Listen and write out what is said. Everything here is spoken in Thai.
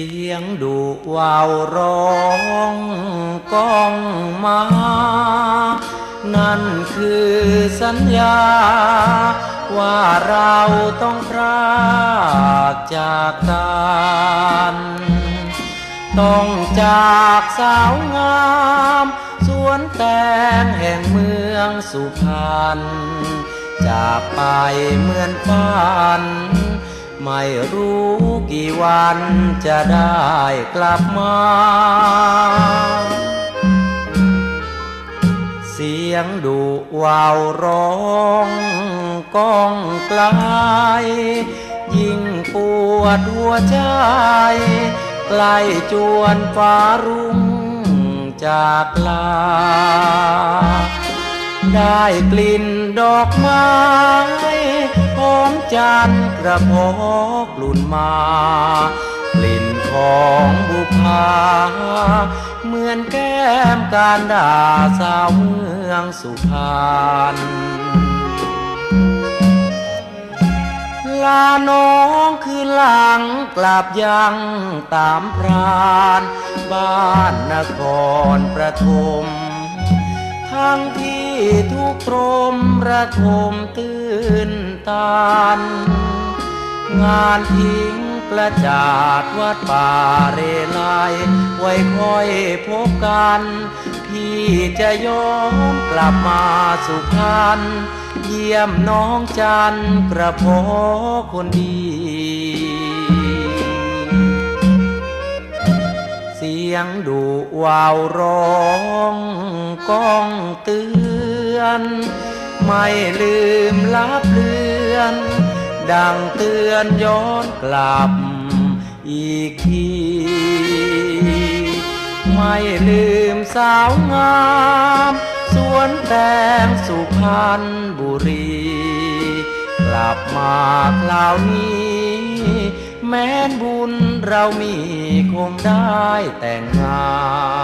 ียงดุวาวร้องก้องมา นั่นคือสัญญา ว่าเราต้องพรากจากกันต้องจากสาวงาม สวนแตงแห่งเมืองสุพรรณจากไปเหมือนฝัน ไม่รู้กี่วันจะได้กลับมา เสียงดุวาวร้องก้องไกลยิ่งปวดหัวใจ ใกล้จวนฟ้ารุ่งจากลา ได้กลิ่นดอกไม้หอม จันทร์กระพกลุ่นมากลิ่นของบุพาเหมือนแก้มการด่าสาวเมืองสุพรรณลาน้องคือหลังกลับยังตามพราน บ้านนครประทม ทั้งที่ทุกโรมระทมตื้นตัน งานทิ้งกระจาดวัดป่าเรไลไว้คอยพบกัน พี่จะย้อนกลับมาสุพรรณเยี่ยมน้องจันกระโพคนดี สียงดุวาวร้องก้องเตือน ไม่ลืมลับเลือน ดังเตือนย้อนกลับอีกที ไม่ลืมสาวงาม สวนแตงสุพรรณบุรี กลับมาคราวนี้ แม้นบุญเรามีคงได้แต่งงาน